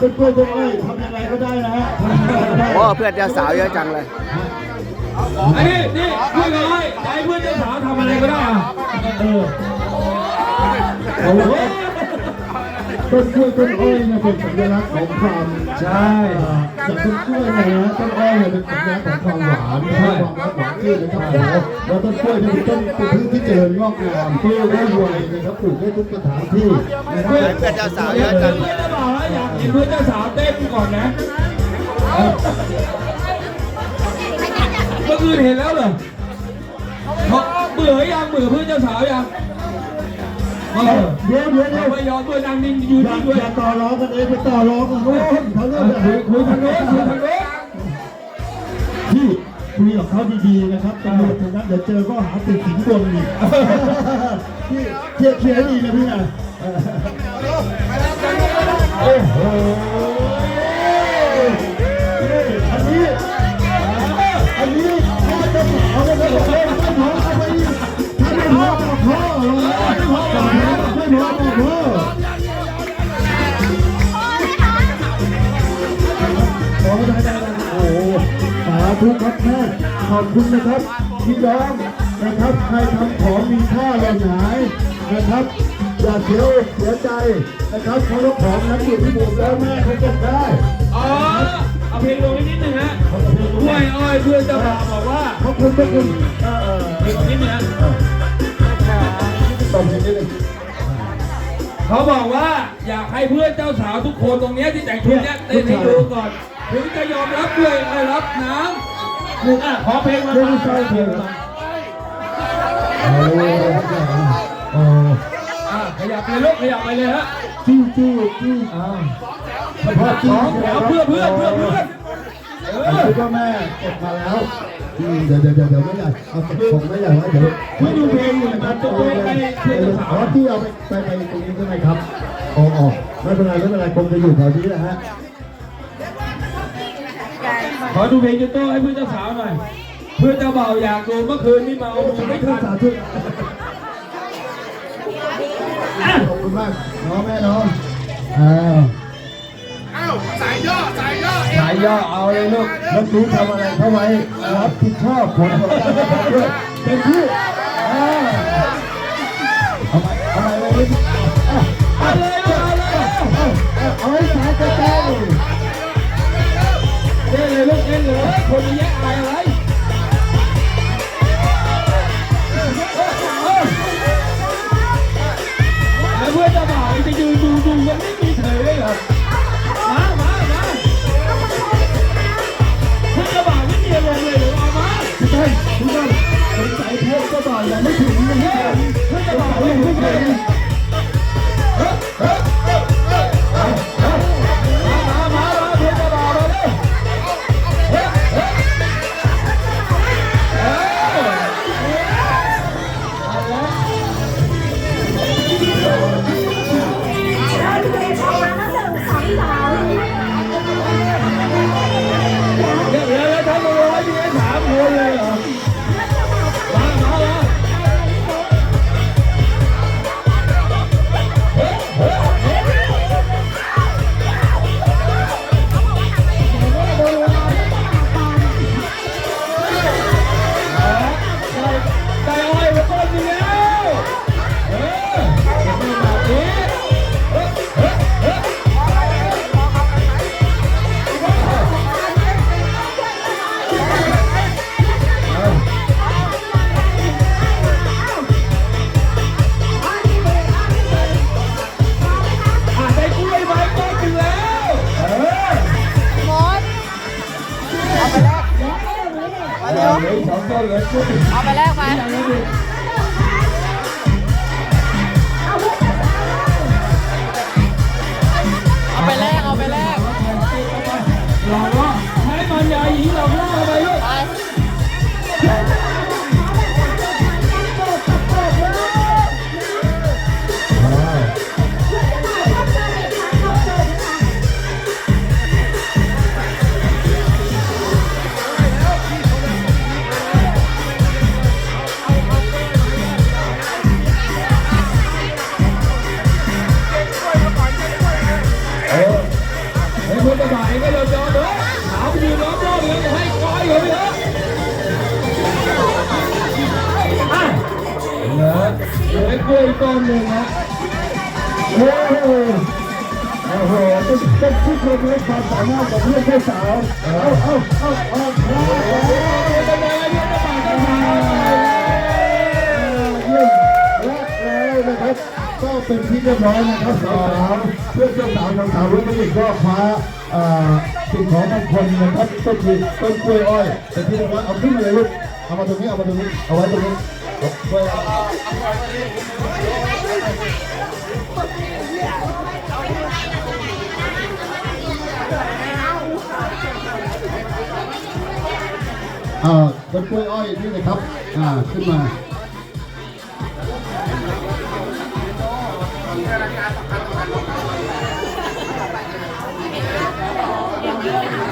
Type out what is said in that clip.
เป็นกล้วยต้นอ้อยทำยังไงก็ได้นะฮะทำยังไงก็ได้โอ้เพื่อนเจ้าสาวเยอะจังเลยอันนี้นี่เพื่อนน้อยไอ้เพื่อนเจ้าสาวทำอะไรก็ได้อะเออโอ้โห ต้นกล้วยต้นอ้อยเนี่ยเป็นสัญลักษณ์ของความใช่จากต้นกล้วยเนี่ยนะต้นอ้อยเนี่ยเป็นสัญลักษณ์ของความหวานครับความหวานชื่นนะครับผมแล้วต้นกล้วยเนี่เป็นต้นเป็นพืชที่เจริญงอกงามปลูกได้รวยนะครับปลูกได้ทุกสถานที่นะครับเพื่อเจ้าสาวเยอะจังเพื่อนเจ้าบ่าวอยากเห็นเพื่อนเจ้าสาวเต้นก่อนนะเมื่อคืนเห็นแล้วเหรอเขาเบื่อยังเบื่อเพื่อนเจ้าสาวยัง เออเดี๋ยวเดี๋ยวเดี๋ยวไม่ยอมด้วยนั่งนิ่งอยู่อย่านิ่งด้วยอย่าต่อร้องกันเองไปต่อร้องกันโน้นเขาเริ่มคุยคุยทางโน้นคุยทางโน้นพี่คุยกับเขาดีๆนะครับตำรวจทางนั้นเดี๋ยวเจอก็หาติดสินบนอีกพี่เคลียร์เคลียร์ให้ดีนะพี่นะ ไม่พอก็พ่อขอได้ได้ได้โอ้โหสาธุครับแม่ขอบคุณนะครับพี่น้องนะครับใครทำของมีค่าหล่นหายนะครับอย่าเสียอกเสียใจนะครับเพราะว่าของนั้นอยู่ที่ผมแล้วแม่เขาเก็บได้อ๋อเอาเพลงลงนิดนึงฮะกล้วยอ้อยเพื่อนเจ้าบ่าวบอกว่าขอบคุณขอบคุณเออเออเพลงนิดนึงฮะตบมือนิดนึง เขาบอกว่าอยากให้เพื่อนเจ้าสาวทุกคนตรงเนี้ยที่แต่งชุดเนี้ยเต้นให้ดูก่อน ถึงจะยอมรับด้วยไม่รับน้ำอะขอเพลงมาเรื่องฟังเศร้าเพลงมาโอ้โหโอ้อะขยับไปลูกขยับไปเลยฮะจี้จี้จี้อ่าเฉพาะจี้สองแถวเพื่อเพื่อนเพื่อเพื่อน เออันอนี้ก็แม่เก็บมาแล้วอืมเดี๋ยวเดี๋ยวเดี๋ยวเดี๋ยวไม่ใหญ่เอาเก็บผมไม่ใหญ่ไว้เดี๋ยวเพื่อดูเพลงอยู่นะครับจะไปไปเพื่อนเจ้าสาวที่เอาไปไปไปตรงนี้ใช่ไหมครับอ๋ออ๋อไม่เป็นไรไม่เป็นไรคงจะอยู่แถวนี้นะฮะขอดูเพลงจุโต้ให้เพื่อนเจ้าสาวหน่อย เพื่อนเจ้าบ่าวอยากดูเมื่อคืนนี่เมาดูไม่ทันสาธุขอบคุณมากน้องแม่น้องอ้าวสายย่อ เอาเลยลูกแล้วรู้ทำอะไรเข้าไว้รับผิดชอบผลของการกระทำด้วยเป็นที่ องต้นเลยเอาไปแลกไปเอาไปแลกเอาไปแลกหลอกว่าใช้มันยาหญิงหลอกล่อไปลูกไป เหลือเหลือกล้วยก้อนหนึ่งนะโอ้โหโอ้โหต้องต้องชื่นชมในความสามารถของเพื่อนเจ้สาวเอาเอาเอาเอาเอาเอาเป็นไงเรื่องกระบะกระบะเยี่ยมและแล้วนะครับก็เป็นที่เรียบร้อยนะครับสาวเพื่อนเจ้าสาวสาวๆรถติดก็คว้าอ่อสิ่งของมงคลนะครับก็คือต้นกล้วยอ้อยเป็นที่เรียบร้อยเอาขึ้นมาเลยลูกเอามาตรงนี้เอามาตรงนี้เอาไว้ตรงนี้ เอากล้วยอ้อยอ่าต้นกล้วยอ้อยนี่นะครับ อ่า ขึ้นมา